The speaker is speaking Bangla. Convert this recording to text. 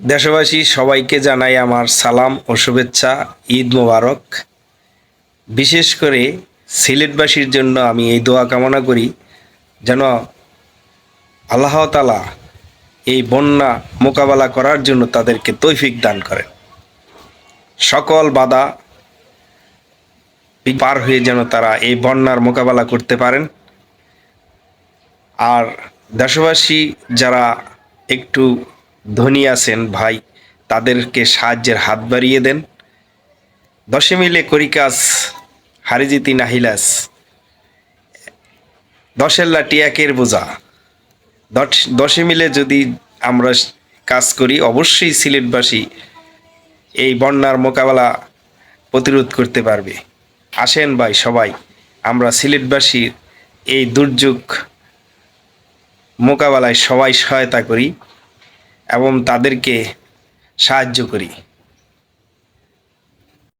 দেশবাসী, সবাইকে জানাই আমার সালাম ও শুভেচ্ছা, ঈদ মোবারক। বিশেষ করে সিলেটবাসীর জন্য আমি এই দোয়া কামনা করি, যেন আল্লাহ তালা এই বন্যা মোকাবেলা করার জন্য তাদেরকে তৈফিক দান করেন। সকল বাধা পার হয়ে যেন তারা এই বন্যার মোকাবেলা করতে পারেন। আর দেশবাসী যারা একটু ধনী আছেন ভাই, তাদেরকে সাহায্যের হাত বাড়িয়ে দেন। দশে মিলে করি কাজ হারিজিতি নাহিলাস। দশের লাঠি একের বোঝা। দশে মিলে যদি আমরা কাজ করি, অবশ্যই সিলেটবাসী এই বন্যার মোকাবেলা প্রতিরোধ করতে পারবে। আসেন ভাই সবাই, আমরা সিলেটবাসীর এই দুর্যোগ মোকাবেলায় সবাই সহায়তা করি। এবং তাদেরকে সাহায্য করি।